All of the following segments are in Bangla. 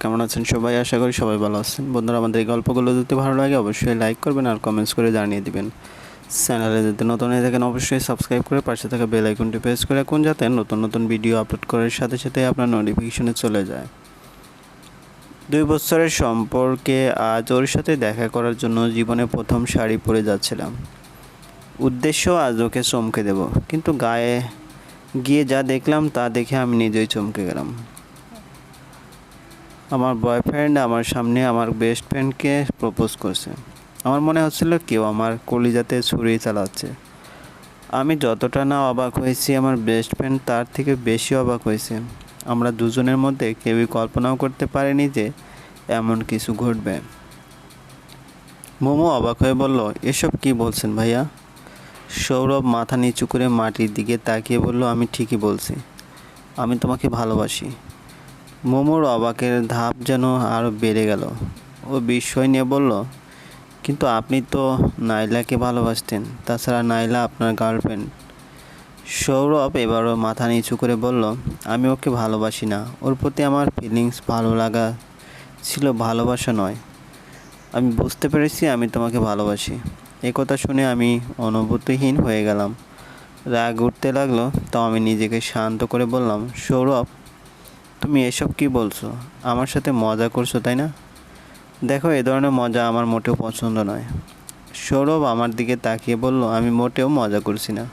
কেমন আছেন সবাই? আশা করি সবাই ভালো আছেন। বন্ধুরা, আমাদের এই গল্পগুলো যদি ভালো লাগে, অবশ্যই লাইক করবেন আর কমেন্টস করে জানিয়ে দিবেন। চ্যানেলে যদি নতুন হয়ে থাকেন, অবশ্যই সাবস্ক্রাইব করে পাশে থাকা বেল আইকনটি প্রেস করে রাখুন, যাতে নতুন নতুন ভিডিও আপলোড করার সাথে সাথে আপনার নোটিফিকেশনে চলে যায়। দুই বছরের সম্পর্কে আজ ওর সাথে দেখা করার জন্য জীবনে প্রথম শাড়ি পরে যাচ্ছিলাম। উদ্দেশ্য, আজ ওকে চমকে দেব। কিন্তু গায়ে গিয়ে যা দেখলাম, তা দেখে আমি নিজেই চমকে গেলাম। আমার বয়ফ্রেন্ড আমার সামনে আমার বেস্ট ফ্রেন্ডকে প্রপোজ করছে। আমার মনে হচ্ছিল কেউ আমার কলিজাতে ছুরি চালাচ্ছে। আমি যতটা না অবাক হয়েছি, আমার বেস্ট ফ্রেন্ড তার থেকে বেশি অবাক হয়েছে। আমরা দুজনের মধ্যে কেউই কল্পনাও করতে পারেনি যে এমন কিছু ঘটবে। মোমো অবাক হয়ে বলল, এসব কি বলছেন ভাইয়া? সৌরভ মাথা নিচু করে মাটির দিকে তাকিয়ে বলল, আমি ঠিকই বলছি। আমি তোমাকে ভালোবাসি। মোমোর অবাকের ধাপ যেন আরও বেড়ে গেল। ও বিস্ময় নিয়ে বলল, কিন্তু আপনি তো নাইলাকে ভালোবাসতেন। তাছাড়া নাইলা আপনার গার্লফ্রেন্ড। সৌরভ এবারও মাথা নিচু করে বলল, আমি ওকে ভালোবাসি না। ওর প্রতি আমার ফিলিংস ভালো লাগা ছিল ভালোবাসা নয়। আমি বুঝতে পেরেছি আমি তোমাকে ভালোবাসি। এই কথা শুনে আমি অনুভূতিহীন হয়ে গেলাম। রাগ উঠতে লাগল, তাও আমি নিজেকে শান্ত করে বললাম, সৌরভ তুমি এসব কি বলছো? আমার সাথে মজা করছ, তাই না? দেখো, এ ধরনের মজা আমার মোটেও পছন্দ নয়। সৌরভ আমার দিকে তাকিয়ে বলল, আমি মোটেও মজা করছি না।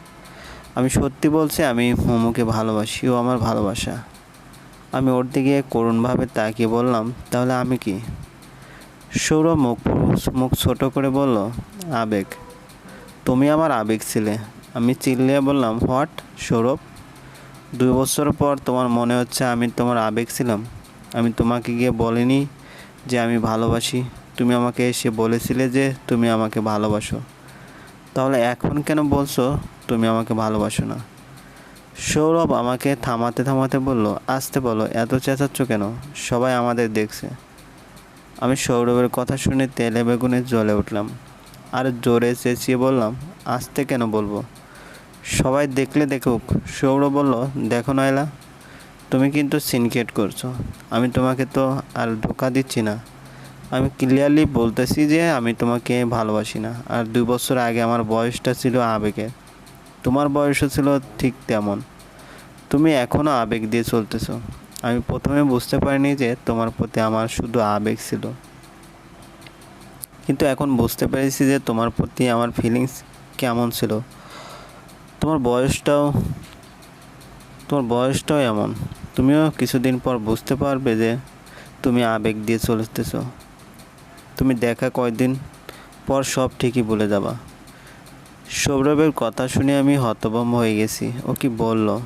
আমি সত্যি বলছি, আমি মোমোকে ভালোবাসি, ও আমার ভালোবাসা। আমি ওর দিকে করুণভাবে তাকিয়ে বললাম, তাহলে আমি কি? সৌরভ মুখ মুখ ছোট করে বলল, আবেগ। তুমি আমার আবেগ ছিলে। আমি চিল্লিয়ে বললাম, হোয়াট? সৌরভ? দুই বছর পর তোমার মনে হচ্ছে আমি তোমার আবেগ ছিলাম। আমি তোমাকে গিয়ে বলিনি যে আমি ভালোবাসি। তুমি আমাকে এসে বলেছিলে যে তুমি আমাকে ভালোবাসো। তাহলে এখন কেন বলছো তুমি আমাকে ভালোবাসো না? সৌরভ আমাকে থামাতে থামাতে বলল, আসতে বলো, এত চেঁচাচ্ছ কেন? সবাই আমাদের দেখছে। আমি সৌরভের কথা শুনে তেলে বেগুনে জ্বলে উঠলাম। আর জোরে চেঁচিয়ে বললাম, আসতে কেন বলব? সবাই দেখলে দেখুক। সৌরভ বলল, দেখো নয়লা, তুমি কিন্তু সিনকেট করছ। আমি তোমাকে তো আর ধোকা দিচ্ছি না। আমি ক্লিয়ারলি বলতেছি যে আমি তোমাকে ভালোবাসি না। আর দুই বছর আগে আমার বয়সটা ছিল আবেগের। তোমার বয়সও ছিল ঠিক তেমন। তুমি এখনও আবেগ দিয়ে চলতেছো। আমি প্রথমে বুঝতে পারিনি যে তোমার প্রতি আমার শুধু আবেগ ছিল। কিন্তু এখন বুঝতে পেরেছি যে তোমার প্রতি আমার ফিলিংস কেমন ছিল। তোমার বয়সটাও তোমার বয়সটাও এমন। তুমিও কিছুদিন পর বুঝতে পারবে যে তুমি আবেগ দিয়ে চলতেছ। তুমি দেখা কয়দিন পর সব ঠিকই বলে যাবা। সৌরভের কথা শুনে আমি হতভম্ব হয়ে গেছি। ও কি বলল?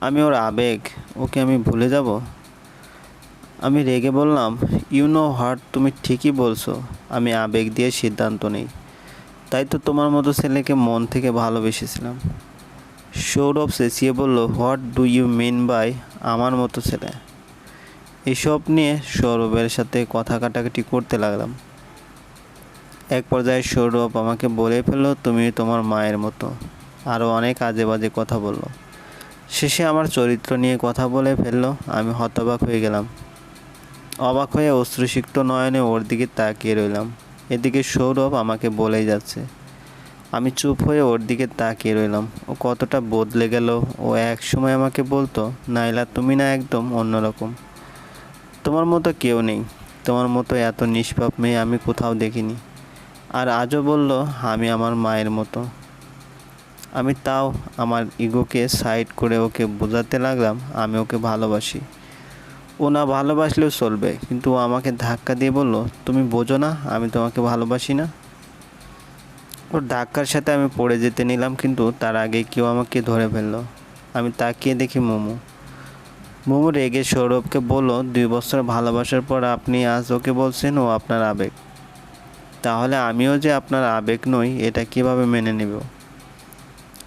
আমি ওর আবেগ ওকে আমি ভুলে যাব? আমি রেগে বললাম ইউ নো হার্ট তুমি ঠিকই বলছো। আমি আবেগ দিয়ে সিদ্ধান্ত নেই। তাই তো তোমার মতো ছেলেকে মন থেকে ভালোবেসেছিলাম। সৌরভ চেঁচিয়ে বলল what do you mean by আমার মতো ছেলে? এসব নিয়ে সৌরভের সাথে কথা কাটাকাটি করতে লাগলাম। এক পর্যায়ে সৌরভ আমাকে বলে ফেলল, তুমি তোমার মায়ের মতো। আরও অনেক আজে বাজে কথা বলল। শেষে আমার চরিত্র নিয়ে কথা বলে ফেলল, আমি হতবাক হয়ে গেলাম। অবাক হয়ে অশ্রুসিক্ত নয়নে ওর দিকে তাকিয়ে রইলাম। এদিকে সৌরভ আমাকে বলেই যাচ্ছে। আমি চুপ হয়ে ওর দিকে তাকিয়ে রইলাম। ও কতটা বদলে গেল। ও এক সময় আমাকে বলতো, নাইলা, তুমি না একদম অন্যরকম। তোমার মতো কেউ নেই। তোমার মতো এত নিষ্পাপ মেয়ে আমি কোথাও দেখিনি। আর আজও বলল, আমি আমার মায়ের মতো। আমি তাও আমার ইগোকে সাইড করে ওকে বোঝাতে লাগলাম, আমি ওকে ভালোবাসি। ও না ভালোবাসলেও চলবে। কিন্তু ও আমাকে ধাক্কা দিয়ে বলল, তুমি বোঝো না, আমি তোমাকে ভালোবাসি না। ওর ধাক্কার সাথে আমি পড়ে যেতে নিলাম, কিন্তু তার আগে কেউ আমাকে ধরে ফেলল। আমি তাকিয়ে দেখি মোমো। মোমো রেগে সৌরভকে বলল, দুই বছর ভালোবাসার পর আপনি আজ ওকে বলছেন, ও আপনার আবেগ। তাহলে আমিও যে আপনার আবেগ নই, এটা কীভাবে মেনে নেব?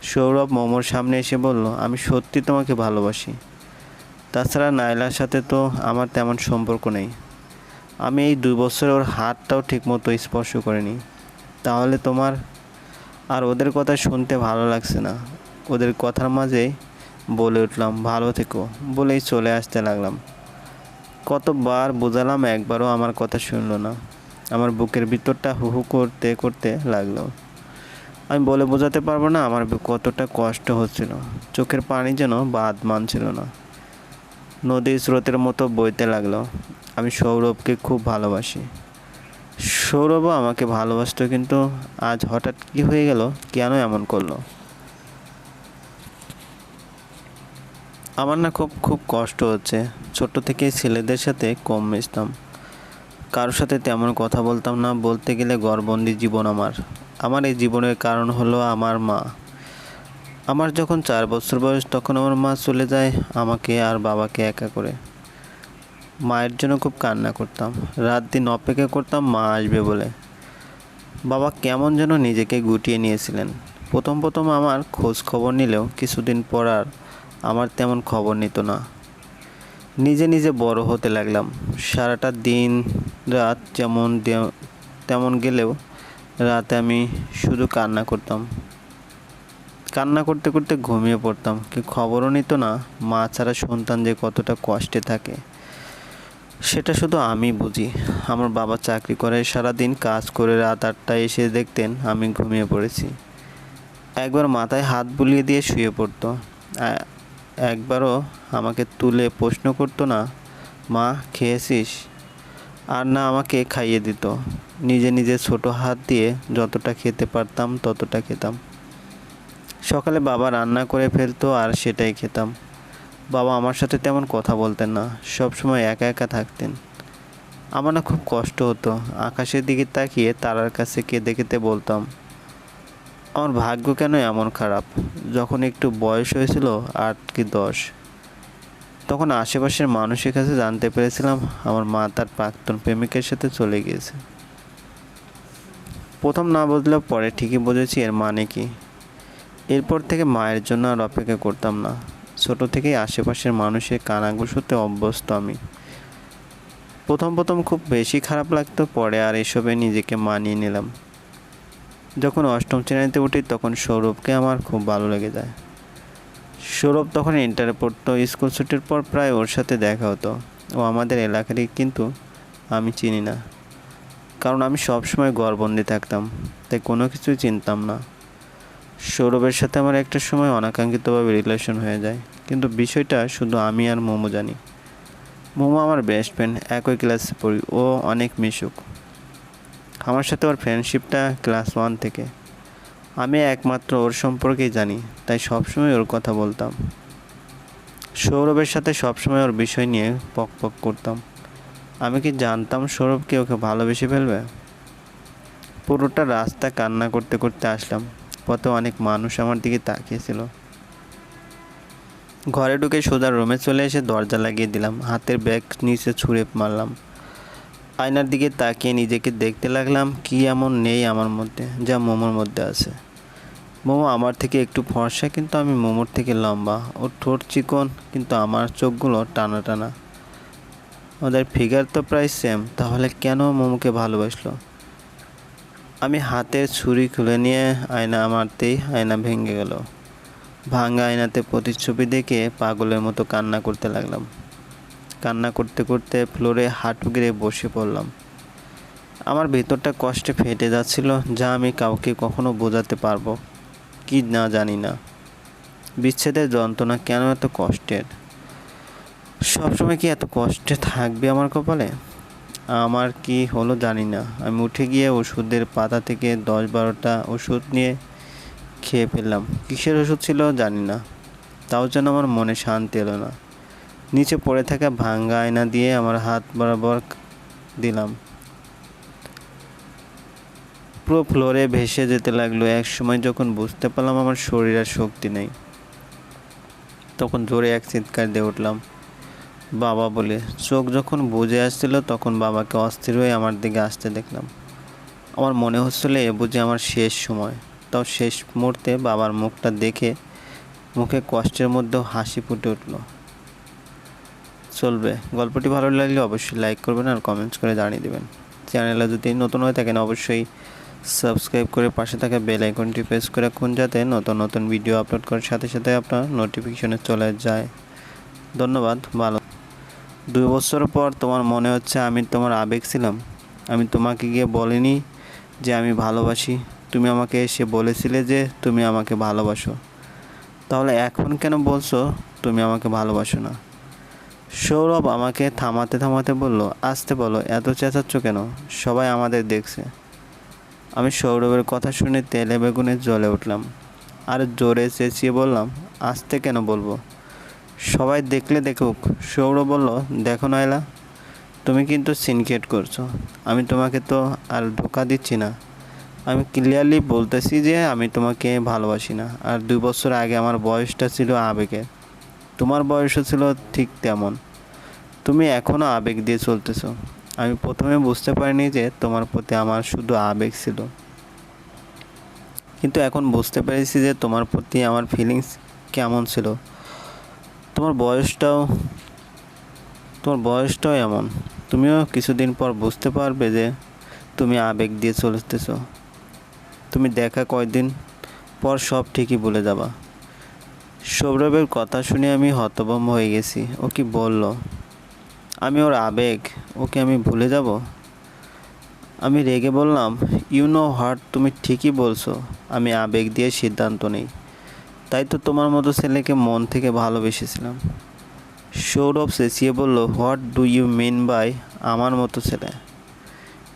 সৌরভ মোমোর সামনে এসে বলল, আমি সত্যি তোমাকে ভালোবাসি। তাছাড়া নাইলার সাথে তো আমার তেমন সম্পর্ক নেই। আমি এই দুই বছর ওর হাতটাও ঠিকমতো স্পর্শ করিনি। তাহলে তোমার আর ওদের কথা শুনতে ভালো লাগছে না। ওদের কথার মাঝেই বলে উঠলাম, ভালো থেকো, বলেই চলে আসতে লাগলাম। কতবার বোঝালাম, একবারও আমার কথা শুনলো না। আমার বুকের ভিতরটা হু হু করতে করতে লাগল। আমি বলে বোঝাতে পারব না, আমার কতটা কষ্ট হচ্ছিল। চোখের পানি যেন বাদ মানছিল না। নদীর স্রোতের মতো বইতে লাগল। আমি সৌরভকে খুব ভালোবাসি। সৌরভও আমাকে ভালোবাসতো, কিন্তু আজ হঠাৎ কি হয়ে গেল, কেন এমন করল? আমার না খুব খুব কষ্ট হচ্ছে। ছোট থেকে ছেলেদের সাথে কম মিশতাম। কারোর সাথে তেমন কথা বলতাম না, বলতে গেলে গড়বন্দি জীবন আমার। আমার এই জীবনের কারণ হলো আমার মা। আমার যখন চার বছর বয়স, তখন আমার মা চলে যায় আমাকে আর বাবাকে একা করে। মায়ের জন্য খুব কান্না করতাম। রাত দিন অপেক্ষা করতাম, মা আসবে বলে। বাবা কেমন যেন নিজেকে গুটিয়ে নিয়েছিলেন। প্রথম প্রথম আমার খোঁজ খবর নিলেও কিছুদিন পর আর আমার তেমন খবর নিত না। নিজে নিজে বড় হতে লাগলাম। সারাটা দিন রাত যেমন তেমন গেলেও রাতে আমি শুধু কান্না করতাম। কান্না করতে করতে ঘুমিয়ে পড়তাম। কি খবরও নিত না, মা ছাড়া সন্তান যে কতটা কষ্টে থাকে। সেটা শুধু আমি বুঝি। আমার বাবা চাকরি করে, সারাদিন কাজ করে রাত আটটায় এসে দেখতেন আমি ঘুমিয়ে পড়েছি। একবার মাথায় হাত বুলিয়ে দিয়ে শুয়ে পড়তো। একবারও আমাকে তুলে প্রশ্ন করতো না, মা, খেয়েছিস? আর না, আমাকে খাইয়ে দিত। নিজে নিজে ছোট হাত দিয়ে যতটা খেতে পারতাম ততটা খেতাম। সকালে বাবা রান্না করে ফেলতো আর সেটাই খেতাম। বাবা আমার সাথে তেমন কথা বলতেন না, সব সময় একা একা থাকতেন। আমার না খুব কষ্ট হতো, আকাশের দিকে তাকিয়ে তারার কাছে কেঁদে কেঁদে বলতাম, আমার ভাগ্য কেন এমন খারাপ? যখন একটু বয়স হয়েছিল, আট কি দশ। তখন আশেপাশের মানুষের কাছে জানতে পেরেছিলাম, আমার মা তার প্রাক্তন প্রেমিকের সাথে চলে গিয়েছে। প্রথম না বুঝলেও পরে ঠিকই বুঝেছি এর মানে কি। এরপর থেকে মায়ের জন্য আর অপেক্ষা করতাম না। ছোট থেকেই আশেপাশের মানুষের কানাঘুষোতে অভ্যস্ত আমি। প্রথম প্রথম খুব বেশি খারাপ লাগতো, পরে আর এসবে নিজেকে মানিয়ে নিলাম। যখন অষ্টম শ্রেণীতে উঠি, তখন সৌরভকে আমার খুব ভালো লেগে যায়। সৌরভ তখন ইন্টারে পড়তো, স্কুল ছুটির পর প্রায় ওর সাথে দেখা হতো। ও আমাদের এলাকারই, কিন্তু আমি চিনি না। কারণ আমি সবসময় গড়বন্দি থাকতাম, তাই কোনো কিছুই চিনতাম না। সৌরভের সাথে আমার একটা সময় অনাকাঙ্ক্ষিতভাবে রিলেশন হয়ে যায়। কিন্তু বিষয়টা শুধু আমি আর মোমো জানি। মোমো আমার বেস্ট ফ্রেন্ড একই ক্লাসে পড়ি, ও অনেক মিশুক। আমার সাথে ওর ফ্রেন্ডশিপটা ক্লাস ওয়ান থেকে। আমি একমাত্র ওর সম্পর্কেই জানি, তাই সবসময় ওর কথা বলতাম। সৌরভের সাথে সবসময় ওর বিষয় নিয়ে পক পক করতাম। আমি কি জানতাম সৌরভকে ওকে ভালোবেসে ফেলবে? পুরোটা রাস্তা কান্না করতে করতে আসলাম। পথে অনেক মানুষ আমার দিকে তাকিয়েছিল। ঘরে ঢুকে সোজা রুমে চলে এসে দরজা লাগিয়ে দিলাম। হাতের ব্যাগ নিচে ছুঁড়ে মারলাম। আয়নার দিকে তাকিয়ে নিজেকে দেখতে লাগলাম, কি এমন নেই আমার মধ্যে, যা মোমোর মধ্যে আছে। মোমো আমার থেকে একটু ফর্সা, কিন্তু আমি মোমোর থেকে লম্বা। ও ঠোঁট চিকন, কিন্তু আমার চোখগুলো টানা টানা ওদের ফিগার তো প্রায় সেম তাহলে কেন মোমোকে ভালোবাসলো? আমি হাতের ছুরি খুলে নিয়ে আয়না মারতেই আয়না ভেঙে গেল। ভাঙা আয়নাতে প্রতিচ্ছবি দেখে পাগলের মতো কান্না করতে লাগলাম। কান্না করতে করতে ফ্লোরে হাঁটু গেড়ে বসে পড়লাম। আমার ভেতরটা কষ্টে ফেটে যাচ্ছিল, যা আমি কাউকে কখনো বোঝাতে পারব, কি না জানি না। বিচ্ছেদের যন্ত্রণা কেন এত কষ্টের? সবসময় কি এত কষ্টে থাকবে আমার কপালে? আমার কি হলো জানি না। আমি উঠে গিয়ে ওষুধের পাতা থেকে দশ বারোটা ওষুধ নিয়ে খেয়ে ফেললাম। কিসের ওষুধ ছিল জানি না। তাও যেন আমার মনে শান্তি এলো না। নিচে পড়ে থাকা ভাঙ্গা আয়না দিয়ে আমার হাত বরাবর দিলাম। পুরো ফ্লোরে ভেসে যেতে লাগল। এক সময় যখন বুঝতে পারলাম আমার শরীর আর শক্তি নেই, তখন জোরে এক চিৎকার দিয়ে উঠলাম। বাবা বলে, চোখ যখন বুঝে আসছিল তখন বাবাকে অস্থির হয়ে আমার দিকে আসতে দেখলাম। আমার মনে হচ্ছিল এ বুঝে আমার শেষ সময়। তাও শেষ মুহূর্তে বাবার মুখটা দেখে মুখে কষ্টের মধ্যেও হাসি ফুটে উঠল। চলবে। গল্পটি ভালো লাগলে অবশ্যই লাইক করবেন আর কমেন্টস করে জানিয়ে দেবেন। চ্যানেলে যদি নতুন হয়ে থাকেন অবশ্যই সাবস্ক্রাইব করে পাশে থাকা বেল আইকনটি প্রেস করে রাখুন যাতে নতুন নতুন ভিডিও আপলোড করার সাথে সাথে আপনার নোটিফিকেশনে চলে যায়। ধন্যবাদ। ভালো দুই বছর পর তোমার মনে হচ্ছে আমি তোমার আবেগ ছিলাম। আমি তোমাকে গিয়ে বলিনি যে আমি ভালোবাসি। তুমি আমাকে এসে বলেছিলে যে তুমি আমাকে ভালোবাসো। তাহলে এখন কেন বলছো তুমি আমাকে ভালোবাসো না? সৌরভ আমাকে থামাতে থামাতে বলল, আসতে বলো, এত চেঁচাচ্ছ কেন? সবাই আমাদের দেখছে। আমি সৌরভের কথা শুনে তেলে বেগুনে জ্বলে উঠলাম। আর জোরে চেঁচিয়ে বললাম, আসতে কেন বলব? সবাই দেখলে দেখুক। সৌরভ বলল, দেখো নয়লা, তুমি কিন্তু সিনকেট করছ। আমি তোমাকে তো আর ধোকা দিচ্ছি না। আমি ক্লিয়ারলি বলতেছি যে আমি তোমাকে ভালোবাসি না। আর দুই বছর আগে আমার বয়সটা ছিল আবেগে তোমার বয়সও ছিল ঠিক তেমন। তুমি এখনও আবেগ দিয়ে চলতেছো। আমি প্রথমে বুঝতে পারিনি যে তোমার প্রতি আমার শুধু আবেগ ছিল। কিন্তু এখন বুঝতে পেরেছি যে তোমার প্রতি আমার ফিলিংস কেমন ছিল। তোমার বয়সটাও তোমার বয়সটাও এমন। তুমিও কিছুদিন পর বুঝতে পারবে যে তুমি আবেগ দিয়ে চলতেছো। তুমি দেখা কয়দিন পর সব ঠিকই ভুলে যাবা। সৌরভের কথা শুনে আমি হতভম্ব হয়ে গেছি। ও কি বলল, আমি ওর আবেগ, ওকে আমি ভুলে যাব? আমি রেগে বললাম ইউ নো হার্ট তুমি ঠিকই বলছো। আমি আবেগ দিয়ে সিদ্ধান্ত নেই। তাই তো তোমার মতো ছেলেকে মন থেকে ভালোবেসেছিলাম। সৌরভ চেঁচিয়ে বলল what do you mean by আমার মতো ছেলে?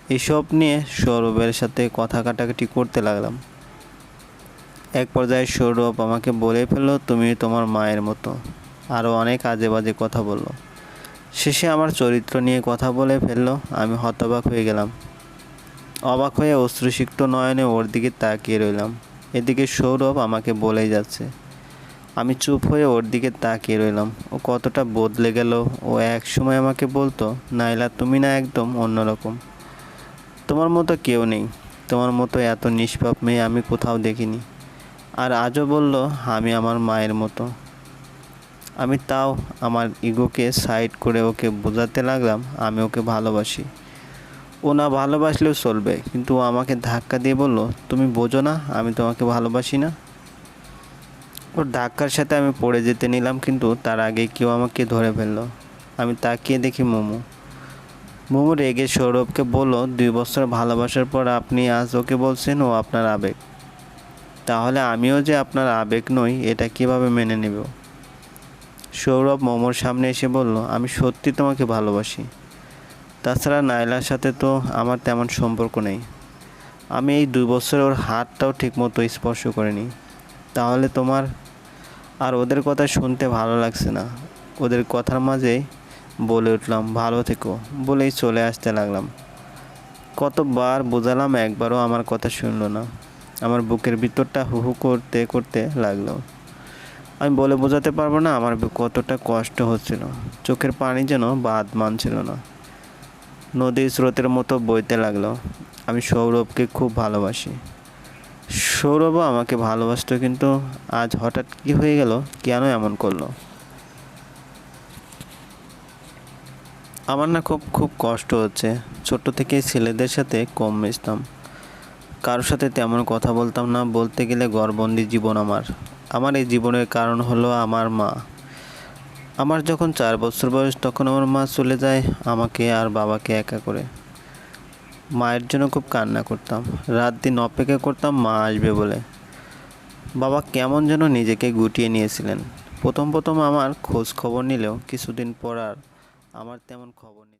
এসব নিয়ে সৌরভের সাথে কথা কাটাকাটি করতে লাগলাম। এক পর্যায়ে সৌরভ আমাকে বলে ফেলল, তুমি তোমার মায়ের মতো। আরও অনেক আজে বাজে কথা বলল। শেষে আমার চরিত্র নিয়ে কথা বলে ফেলল, আমি হতবাক হয়ে গেলাম। অবাক হয়ে অশ্রুসিক্ত নয়নে ওর দিকে তাকিয়ে রইলাম। এদিকে সৌরভ আমাকে বলেই যাচ্ছে। আমি চুপ হয়ে ওর দিকে তাকিয়ে রইলাম। ও কতটা বদলে গেল, ও এক সময় আমাকে বলতো, নাইলা, তুমি না একদম অন্যরকম। তোমার মতো কেউ নেই। তোমার মতো এত নিষ্পাপ মেয়ে আমি কোথাও দেখিনি। আর আজও বলল, আমি আমার মায়ের মতো। আমি তাও আমার ইগোকে সাইড করে ওকে বোঝাতে লাগলাম, আমি ওকে ভালোবাসি। ও না ভালোবাসলেও চলবে। কিন্তু ও আমাকে ধাক্কা দিয়ে বলল, তুমি বোঝো না, আমি তোমাকে ভালোবাসি না। ওর ধাক্কার সাথে আমি পড়ে যেতে নিলাম, কিন্তু তার আগে কেউ আমাকে ধরে ফেলল। আমি তাকিয়ে দেখি মোমো। মোমো রেগে সৌরভকে বলল, দুই বছর ভালোবাসার পর আপনি আজ ওকে বলছেন ও আপনার আবেগ। তাহলে আমিও যে আপনার আবেগ নই, এটা কীভাবে মেনে নেব? সৌরভ মোমোর সামনে এসে বলল, আমি সত্যি তোমাকে ভালোবাসি। তাছাড়া নাইলার সাথে তো আমার তেমন সম্পর্ক নেই। আমি এই দুই বছর ওর হাতটাও ঠিকমতো স্পর্শ করিনি। তাহলে তোমার আর ওদের কথা শুনতে ভালো লাগছে না। ওদের কথার মাঝে বলে উঠলাম, ভালো থেকো। বলেই চলে আসতে লাগলাম। কতবার বোঝালাম, একবারও আমার কথা শুনলো না। আমার বুকের ভিতরটা হু হু করতে করতে লাগল। আমি বলে বোঝাতে পারব না, আমার কতটা কষ্ট হচ্ছিল। চোখের পানি যেন বাদ মানছিল না। নদীর স্রোতের মতো বইতে লাগল। আমি সৌরভকে খুব ভালোবাসি। সৌরভও আমাকে ভালোবাসতো, কিন্তু আজ হঠাৎ কি হয়ে গেল, কেন এমন করল? আমার না খুব খুব কষ্ট হচ্ছে। ছোট থেকে ছেলেদের সাথে কম মিশতাম। কারোর সাথে তেমন কথা বলতাম না, বলতে গেলে গড়বন্দি জীবন আমার। আমার এই জীবনের কারণ হলো আমার মা। আমার যখন চার বছর বয়স, তখন আমার মা চলে যায় আমাকে আর বাবাকে একা করে। মায়ের জন্য খুব কান্না করতাম। রাত দিন অপেক্ষা করতাম মা আসবে বলে। বাবা কেমন যেন নিজেকে গুটিয়ে নিয়েছিলেন। প্রথম প্রথম আমার খোঁজ খবর নিলেও কিছুদিন পর আর আমার তেমন খবর নেই।